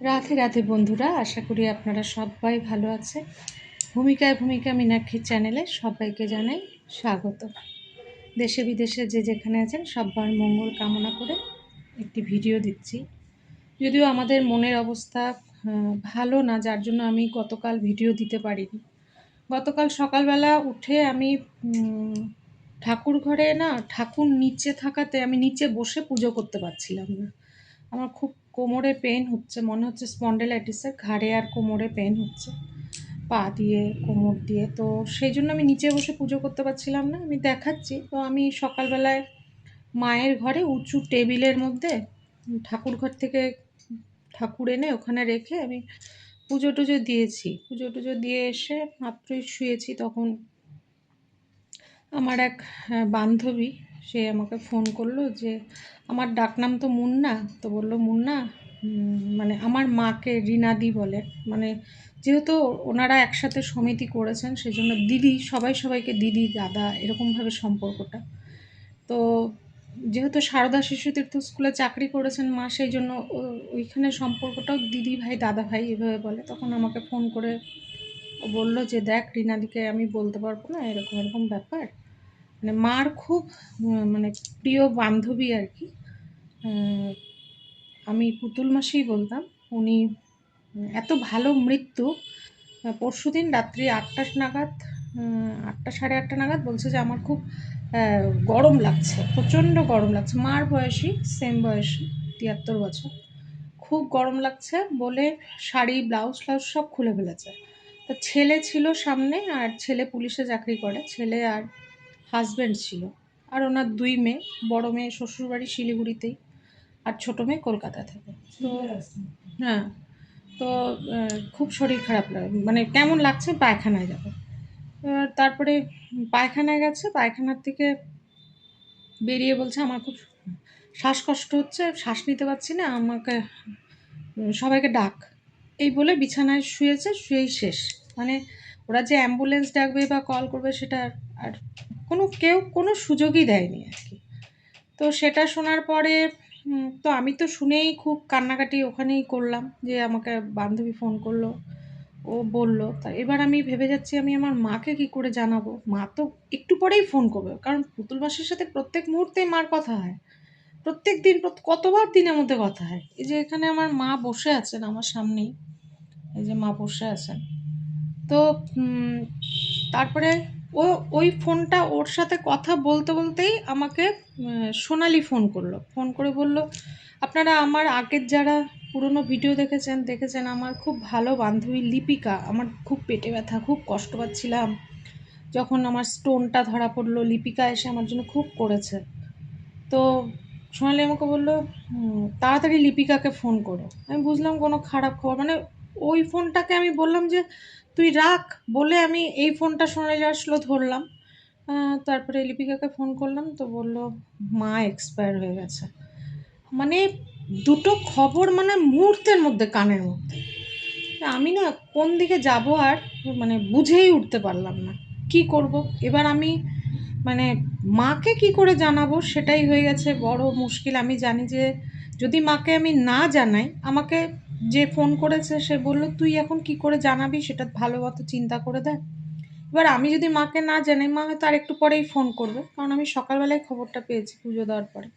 রাধে রাধে বন্ধুরা, আশা করি আপনারা সবাই ভালো আছে ভূমিকায় ভূমিকা মীনাক্ষীর চ্যানেলে সবাইকে জানাই স্বাগত। দেশে বিদেশে যে যেখানে আছেন সবার মঙ্গল কামনা করে একটি ভিডিও দিচ্ছি। যদিও আমাদের মনের অবস্থা ভালো না, যার জন্য আমি গতকাল ভিডিও দিতে পারিনি। গতকাল সকালবেলা উঠে আমি ঠাকুর ঘরে না, ঠাকুর নিচে থাকাতে আমি নিচে বসে পুজো করতে পারছিলাম না। আমার খুব কোমরে পেন হচ্ছে, মনে হচ্ছে স্পন্ডেলাইটিসের ঘাড়ে আর কোমরে পেন হচ্ছে, পা দিয়ে, কোমর দিয়ে। তো সেই জন্য আমি নিচে বসে পুজো করতে পারছিলাম না, আমি দেখাচ্ছি। তো আমি সকালবেলায় মায়ের ঘরে উঁচু টেবিলের মধ্যে ঠাকুর ঘর থেকে ঠাকুর এনে ওখানে রেখে আমি পুজো টুজো দিয়েছি। পুজো টুজো দিয়ে এসে মাত্রই শুয়েছি তখন আমার এক বান্ধবী সে আমাকে ফোন করল যে, আমার ডাকনাম তো মুন্না। তো বলল, মুন্না মানে আমার মাকে রিনাদি বলে। মানে যেহেতু ওনারা একসাথে সমিতি করেছেন সেই জন্য দিদি, সবাই সবাইকে দিদি, দাদা এরকমভাবে সম্পর্কটা। তো যেহেতু সারদা শিশু তীর্থ স্কুলে চাকরি করেছেন মা সেই জন্য ওইখানে সম্পর্কটাও দিদি ভাই, দাদা ভাই এভাবে বলে। তখন আমাকে ফোন করে বলল যে, দেখ রিনাদিকে আমি বলতে পারব না, এরকম এরকম ব্যাপার। মানে মার খুব মানে প্রিয় বান্ধবী আর কি। আমি পুতুল মাসেই বলতাম। উনি এত ভালো মৃত্যু পরশু দিন রাত্রি আটটা নাগাদ আটটা সাড়ে আটটা নাগাদ বলছে যে আমার খুব গরম লাগছে, প্রচণ্ড গরম লাগছে। মার বয়সী সেম বয়সী, তিয়াত্তর বছর। খুব গরম লাগছে বলে শাড়ি, ব্লাউজ, ফ্লাউজ সব খুলে ফেলেছে। তো ছেলে ছিল সামনে আর ছেলে পুলিশে চাকরি করে। ছেলে আর হাজব্যান্ড ছিল। আর ওনার দুই মেয়ে, বড় মেয়ে শ্বশুরবাড়ি শিলিগুড়িতেই আর ছোটো মেয়ে কলকাতা থেকে। তো হ্যাঁ তো খুব শরীর খারাপ লাগে মানে কেমন লাগছে পায়খানায় যাবে তারপরে পায়খানায় গেছে, পায়খানার থেকে বেরিয়ে বলছে, আমার খুব শ্বাসকষ্ট হচ্ছে, শ্বাস নিতে পারছি না, আমাকে সবাইকে ডাক। এই বলে বিছানায় শুয়েছে, শুয়েই শেষ। মানে ওরা যে অ্যাম্বুলেন্স ডাকবে বা কল করবে সেটা আর কোনো কেউ কোনো সুযোগই দেয়নি আর কি। তো সেটা শোনার পরে তো আমি তো শুনেই খুব কান্নাকাটি ওখানেই করলাম যে আমাকে বান্ধবী ফোন করল, ও বলল, তা এবার আমি ভেবে যাচ্ছি আমি আমার মাকে কি করে জানাব? মা তো একটু পরেই ফোন করবে, কারণ পুতুল মাসির সাথে প্রত্যেক মুহূর্তে মার কথা হয়। প্রত্যেক দিন কতবার দিনের মধ্যে কথা হয়? এই যে এখানে আমার মা বসে আছেন আমার সামনেই, এই যে মা বসে আছেন। তো তারপরে ও, ওই ফোনটা ওর সাথে কথা বলতে বলতেই আমাকে সোনালি ফোন করল। ফোন করে বলল, আপনারা আমার আগের যারা পুরনো ভিডিও দেখেছেন দেখেছেন আমার খুব ভালো বান্ধবী লিপিকা। আমার খুব পেটে ব্যথা, খুব কষ্ট পাচ্ছিলাম। যখন আমার স্টোনটা ধরা পড়ল, লিপিকা এসে আমার জন্য খুব করেছে। তো সোনালি আমাকে বলল তাড়াতাড়ি লিপিকাকে ফোন করো। আমি বুঝলাম কোনো খারাপ খবর মানে ওই ফোনটাকে আমি বললাম যে, তুই রাখ। বলে আমি এই ফোনটা সোনালি আসলো ধরলাম। তারপরে লিপিকাকে ফোন করলাম, তো বলল, মা এক্সপায়ার হয়ে গেছে। মানে দুটো খবর মানে মুহূর্তের মধ্যে, কানের মধ্যে। আমি না কোন দিকে যাব আর মানে বুঝেই উঠতে পারলাম না, কি করব? এবার আমি মানে মাকে কি করে জানাব? সেটাই হয়ে গেছে বড় মুশকিল। আমি জানি যে, যদি মাকে আমি না জানাই, আমাকে যে ফোন করেছে, সে বলল, তুই এখন কি করে জানাবি? সেটা ভালো মতো চিন্তা করে দেখ। এবার আমি যদি মাকে না জানাই, মা হয়তো আর একটু পরেই ফোন করবে, কারণ আমি সকালবেলায় খবরটা পেয়েছি পুজো দেওয়ার পরে।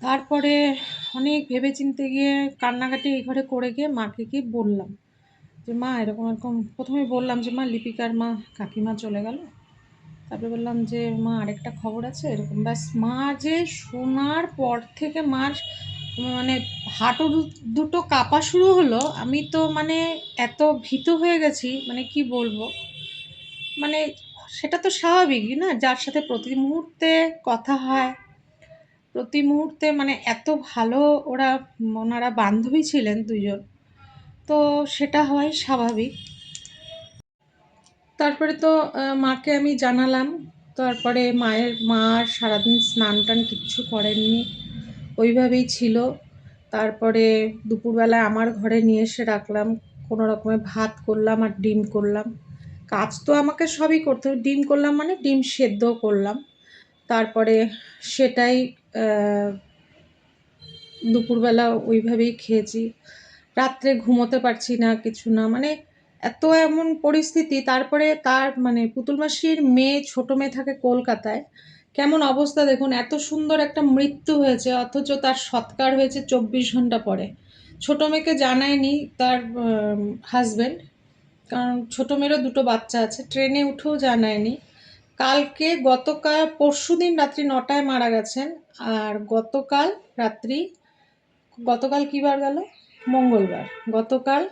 তারপরে অনেক ভেবেচিন্তে গিয়ে কান্নাকাটি এই ঘরে করে গিয়ে মাকে গিয়ে বললাম যে, মা, এরকম এরকম। প্রথমে বললাম যে, মা, লিপিকার মা কাকিমা চলে গেল। তারপরে বললাম যে, মা, আরেকটা খবর আছে? এরকম। ব্যাস, মা যে শোনার পর থেকে মার মানে হাঁটু দুটো কাঁপা শুরু হলো, আমি তো মানে এত ভীত হয়ে গেছি মানে কি বলব? মানে সেটা তো স্বাভাবিকই না, যার সাথে প্রতি মুহূর্তে কথা হয়, প্রতি মুহূর্তে মানে এত ভালো ওরা, ওনারা বান্ধবী ছিলেন দুজন, তো সেটা হয় স্বাভাবিক। তারপরে তো মাকে আমি জানালাম, তারপরে মায়ের, মা সারাদিন স্নান টান কিচ্ছু করেননি। ওইভাবেই ছিল। তারপরে দুপুরবেলা আমার ঘরে নিয়ে এসে রাখলাম। কোনো রকমের ভাত করলাম আর ডিম করলাম। কাজ তো আমাকে সবই করতে হবে। ডিম করলাম মানে ডিম সেদ্ধ করলাম। তারপরে সেটাই দুপুরবেলা ওইভাবেই খেয়েছি। রাত্রে ঘুমোতে পারছি না কিছু না। মানে এত এমন পরিস্থিতি। তারপরে তার মানে পুতুল মাসির মেয়ে ছোট মেয়ে থাকে কলকাতায়। কেমন অবস্থা দেখুন, এত সুন্দর একটা মৃত্যু হয়েছে, অথচ তার সৎকার হয়েছে চব্বিশ ঘণ্টা পরে। ছোট মেয়েকে জানায়নি তার হাজবেন্ড কারণ ছোট মেয়েরও দুটো বাচ্চা আছে, ট্রেনে উঠেও জানায়নি। কালকে গতকাল, পরশু দিন রাত্রি নটায় মারা গেছেন, আর গতকাল রাত্রি, গতকাল কী বার গেল? মঙ্গলবার। গতকাল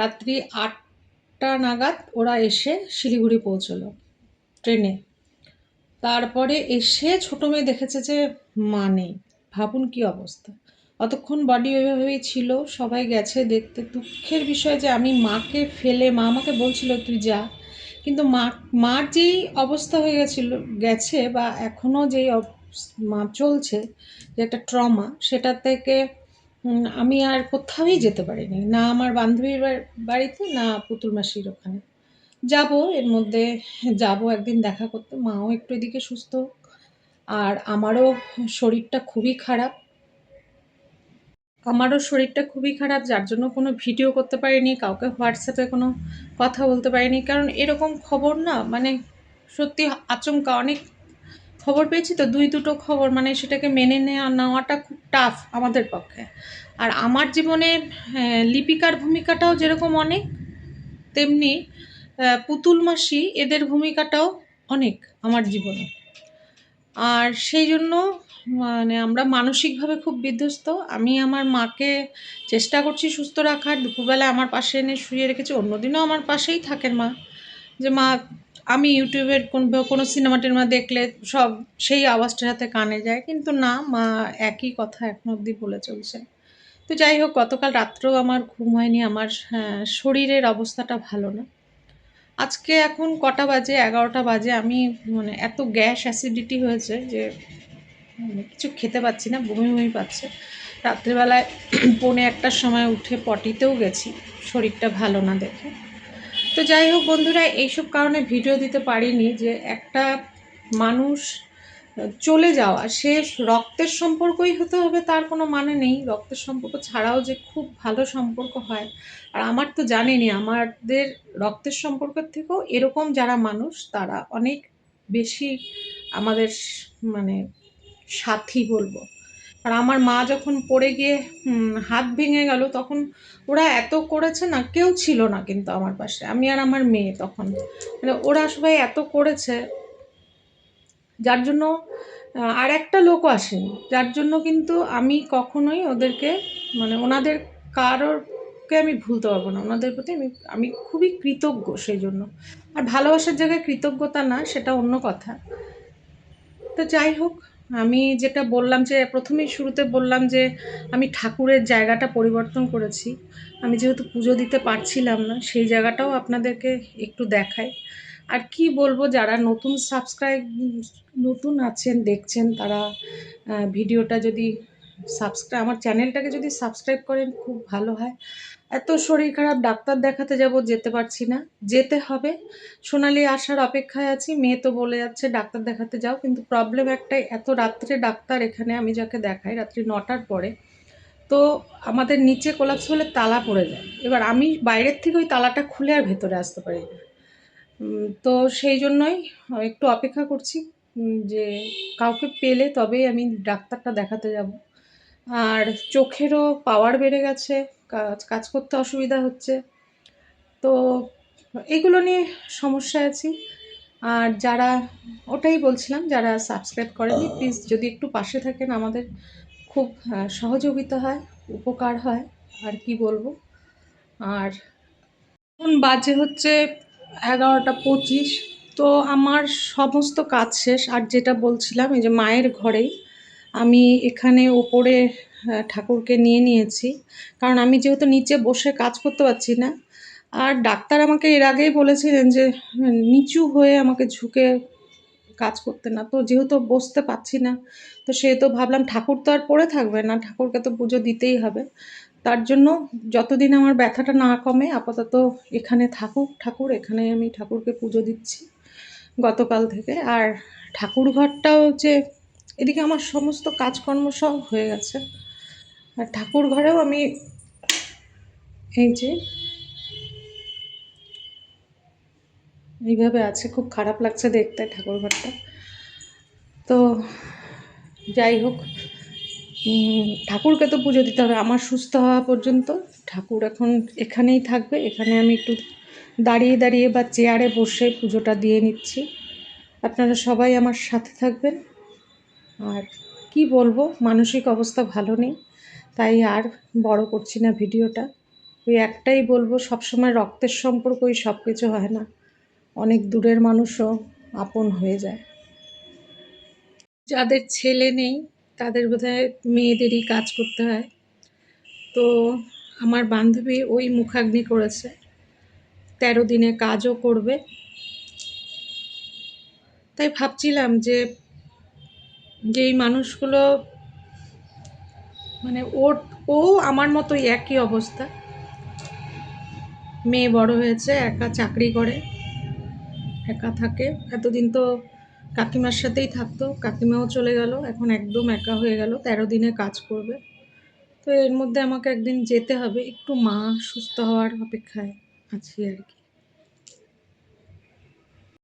রাত্রি আটটা নাগাদ ওরা এসে শিলিগুড়ি পৌঁছলো, ট্রেনে। তারপরে এসে ছোট মেয়ে দেখেছে যে, মা নেই। ভাবুন কি অবস্থা। অতক্ষণ বডি ওইভাবেই ছিল, সবাই গেছে দেখতে। দুঃখের বিষয় যে, আমি মাকে ফেলে, মা আমাকে বলছিল, তুই যা। কিন্তু মা, মার যেই অবস্থা হয়ে গেছিল, গেছে বা এখনও যেই মা চলছে, যে একটা ট্রমা সেটা থেকে আমি আর কোথাওই যেতে পারিনি। না আমার বান্ধবীর বাড়িতে, না পুতুল মাসির ওখানে। যাব, এর মধ্যে যাব একদিন দেখা করতে। মাও একটু এদিকে সুস্থ আর আমারও শরীরটা খুবই খারাপ। আমারও শরীরটা খুবই খারাপ, যার জন্য কোনো ভিডিও করতে পারিনি, কাউকে হোয়াটসঅ্যাপে কোনো কথা বলতে পারিনি। কারণ এরকম খবর না মানে সত্যি আচমকা। অনেক খবর পেয়েছি তো, দুই দুটো খবর মানে সেটাকে মেনে নেওয়া নেওয়াটা খুব টাফ আমাদের পক্ষে। আর আমার জীবনে লিপিকার ভূমিকাটাও যেরকম অনেক, তেমনি পুতুল মাসি এদের ভূমিকাটাও অনেক আমার জীবনে। আর সেই জন্য মানে আমরা মানসিকভাবে খুব বিধ্বস্ত। আমি আমার মাকে চেষ্টা করছি সুস্থ রাখার। দুপুরবেলা আমার পাশে এনে শুয়ে রেখেছি। অন্যদিনও আমার পাশেই থাকেন মা। যে মা আমি ইউটিউবের কোন কোনো সিনেমা টিনেমা দেখলে সব সেই আওয়াজটার সাথে কানে যায়। কিন্তু না মা একই কথা এখন অবধি বলে চলছে। তো যাই হোক গতকাল রাত্রেও আমার ঘুম হয়নি। আমার হ্যাঁ, শরীরের অবস্থাটা ভালো না। আজকে এখন কটা বাজে? এগারোটা বাজে। আমি মানে এত গ্যাস অ্যাসিডিটি হয়েছে যে মানে কিছু খেতে পাচ্ছি না, বমি বমি পাচ্ছে। রাত্রিবেলায় পৌনে একটার সময় উঠে পটিতেও গেছি, শরীরটা ভালো না দেখে। তো যাই হোক বন্ধুরা, এইসব কারণে ভিডিও দিতে পারিনি যে একটা মানুষ চলে যাওয়া, সে রক্তের সম্পর্কই হতে হবে তার কোনো মানে নেই। রক্তের সম্পর্ক ছাড়াও যে খুব ভালো সম্পর্ক হয়, আর আমার তো জানেনি আমাদের রক্তের সম্পর্কের থেকেও এরকম যারা মানুষ, তারা অনেক বেশি আমাদের মানে সাথী বলব। আর আমার মা যখন পড়ে গিয়ে হাত ভেঙে গেল, তখন ওরা এত করেছে না, কেউ ছিল না কিন্তু আমার পাশে। আমি আর আমার মেয়ে তখন। মানে ওরা সবাই এত করেছে যার জন্য আর একটা লোকও আসেনি। যার জন্য কিন্তু আমি কখনোই ওদেরকে মানে ওনাদের কারোরকে আমি ভুলতে পারব না। ওনাদের প্রতি আমি আমি খুবই কৃতজ্ঞ সেই জন্য। আর ভালোবাসার জায়গায় কৃতজ্ঞতা না, সেটা অন্য কথা। তো যাই হোক, আমি যেটা বললাম যে, প্রথমেই শুরুতে বললাম যে, আমি ঠাকুরের জায়গাটা পরিবর্তন করেছি। আমি যেহেতু পুজো দিতে পারছিলাম না, সেই জায়গাটাও আপনাদেরকে একটু দেখাই। আর কি বলব, যারা নতুন সাবস্ক্রাইব নতুন আছেন, দেখছেন, তারা ভিডিওটা যদি সাবস্ক্রাইব আমার চ্যানেলটাকে যদি সাবস্ক্রাইব করেন, খুব ভালো হয়। এত শরীর খারাপ, ডাক্তার দেখাতে যাব, যেতে পারছি না। যেতে হবে। সোনালি আসার অপেক্ষায় আছি, মেয়ে তো বলে যাচ্ছে, ডাক্তার দেখাতে যাও। কিন্তু প্রবলেম একটাই, এত রাত্রে ডাক্তার এখানে, আমি যাকে দেখাই, রাত্রি নটার পরে, তো আমাদের নিচে কোলাপস হলে তালা পড়ে যায়। এবার আমি বাইরের থেকে ওই তালাটা খুলে আর ভেতরে আসতে পারি না। তো সেই জন্যই একটু অপেক্ষা করছি যে কাউকে পেলে তবেই আমি ডাক্তারটা দেখাতে যাব। আর চোখেরও পাওয়ার বেড়ে গেছে, কাজ কাজ করতে অসুবিধা হচ্ছে। তো এগুলো নিয়ে সমস্যায় আছি। আর যারা, ওটাই বলছিলাম, যারা সাবস্ক্রাইব করেনি প্লিজ যদি একটু পাশে থাকেন, আমাদের খুব সহযোগিতা হয়, উপকার হয়, আর কি বলব। আর এখন বাজে হচ্ছে এগারোটা পঁচিশ। তো আমার সমস্ত কাজ শেষ। আর যেটা বলছিলাম, এই যে মায়ের ঘরেই আমি এখানে ওপরে ঠাকুরকে নিয়ে নিয়েছি। কারণ আমি যেহেতু নিচে বসে কাজ করতে পারছি না, আর ডাক্তার আমাকে এর আগেই বলেছিলেন যে, নিচু হয়ে আমাকে ঝুঁকে কাজ করতে না। তো যেহেতু বসতে পারছি না, তো সেহেতু ভাবলাম ঠাকুর তো আর পড়ে থাকবে না, ঠাকুরকে তো পুজো দিতেই হবে। তার জন্য যতদিন আমার ব্যথাটা না কমে, আপাতত এখানে থাকুক, ঠাকুর, এখানে আমি ঠাকুরকে পুজো দিচ্ছি গতকাল থেকে। আর ঠাকুর ঘরটাও যে এদিকে আমার সমস্ত কাজকর্ম সব হয়ে গেছে। আর ঠাকুর ঘরেও আমি এই যে এইভাবে আছে, খুব খারাপ লাগছে দেখতে ঠাকুর ঘরটা তো যাই হোক ঠাকুরকে তো পুজো দিতে হবে। আমার সুস্থ হওয়া পর্যন্ত ঠাকুর এখন এখানেই থাকবে। এখানে আমি একটু দাঁড়িয়ে দাঁড়িয়ে বা চেয়ারে বসে পুজোটা দিয়ে নিচ্ছি। আপনারা সবাই আমার সাথে থাকবেন। আর কি বলব, মানসিক অবস্থা ভালো নেই, তাই আর বড় করছি না ভিডিওটা। ওই একটাই বলব, সবসময় রক্তের সম্পর্কই সব কিছু হয় না। অনেক দূরের মানুষও আপন হয়ে যায়। যাদের ছেলে নেই তাদের বোধহয় মেয়েদেরই কাজ করতে হয়। তো আমার বান্ধবী ওই মুখাগ্নি করেছে। তেরো দিনে কাজও করবে। তাই ভাবছিলাম যে যেই মানুষগুলো মানে ওর, ও আমার মতোই একই অবস্থা। মেয়ে বড় হয়েছে, একা চাকরি করে, একা থাকে। এতদিন তো কাকিমার সাথেই থাকতো। কাকিমাও চলে গেল, এখন একদম একা হয়ে গেল, তেরো দিনে কাজ করবে। তো এর মধ্যে আমাকে একদিন যেতে হবে, একটু মা সুস্থ হওয়ার অপেক্ষায় আছি আর কি।